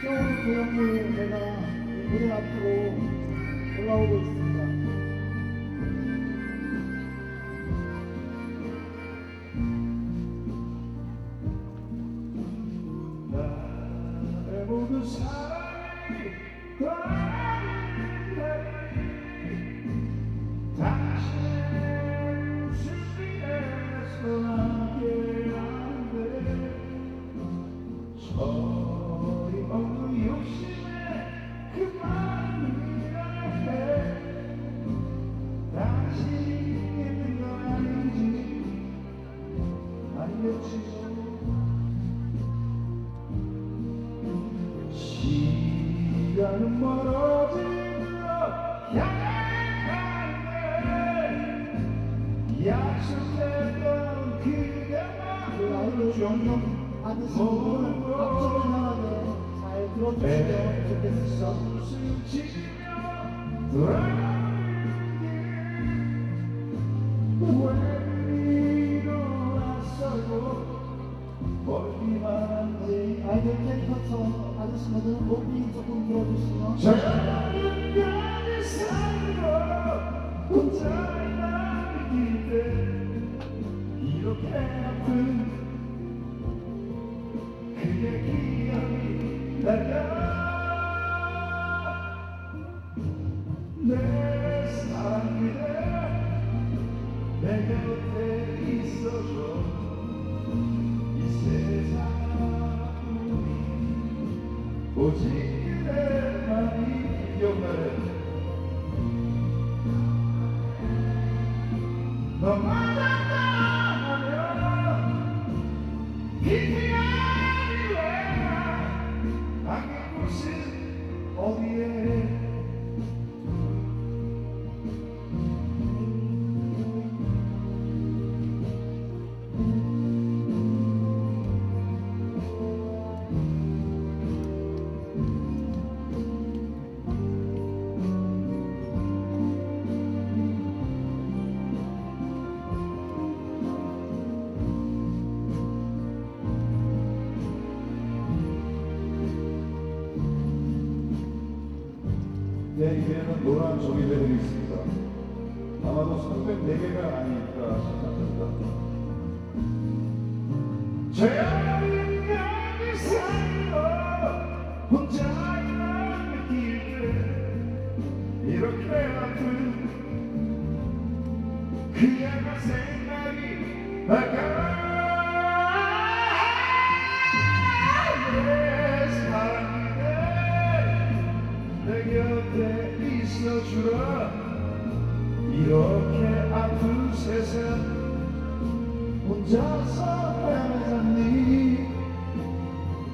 이 서울 조형물 내가 이 무대 앞으로 올라오고 있습니다. 나의 모든 사랑이 함께하는 시간은 멀어지며 향해 약속했던 그 영영 받으신 분은 앞으로 향하게 잘 들어주시면 지며 돌아가는 길 분은 높이 조금 들어주시면. 저녁까지 살고 혼자 남길 때 이렇게 아픈 그의 기억이 날까 내 너 내 입에는 노란 종이배들이 있습니다. 아마도 304개가 아닐까 생각합니다. 그야가 생각이 날까 있어주라. 이렇게 아픈 세상 혼자서 헤매자니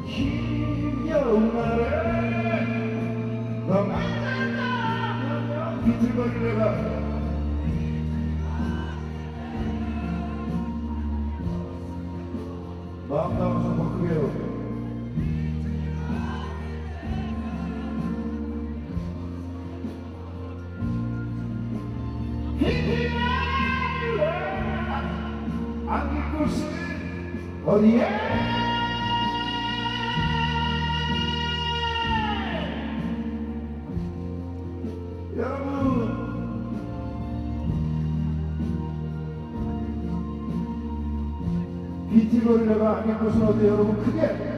힘겨운 날에 너만 만나면 비틀거리다가 마음 담아서 해요 안길 곳은 어디에? 여러분 비티거리다가 안길 곳은 어디에 여러분 크게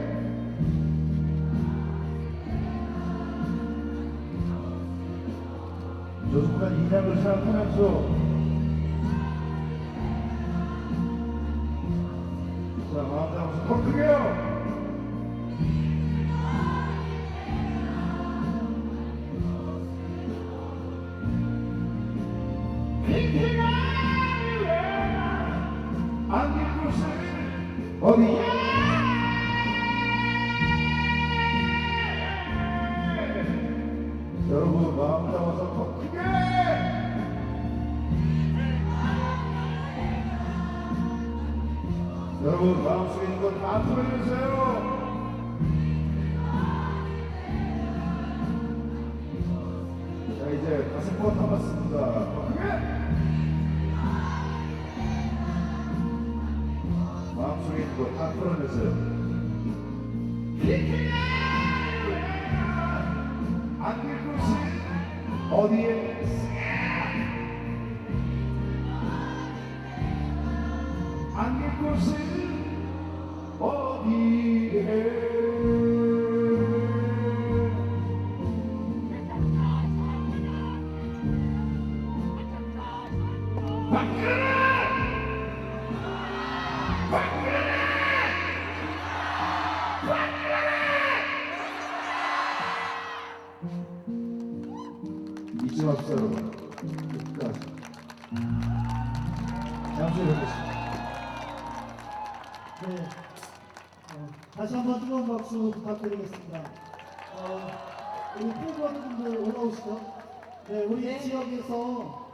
조숙한 인양을 생각하면서 자, 마 여러분 마음속에 있는 거다 풀어주세요. 자 이제 다섯 번 남았습니다. 마음속에 있는 거다 풀어내세요. 안길 곳이 어디에 곳이 어디에 잊지 맙시다 여러분 네. 어, 다시 한번 뜨거운 박수 부탁드리겠습니다. 어, 우리 프로그램 분들 올라오시죠. 네, 우리 지역에서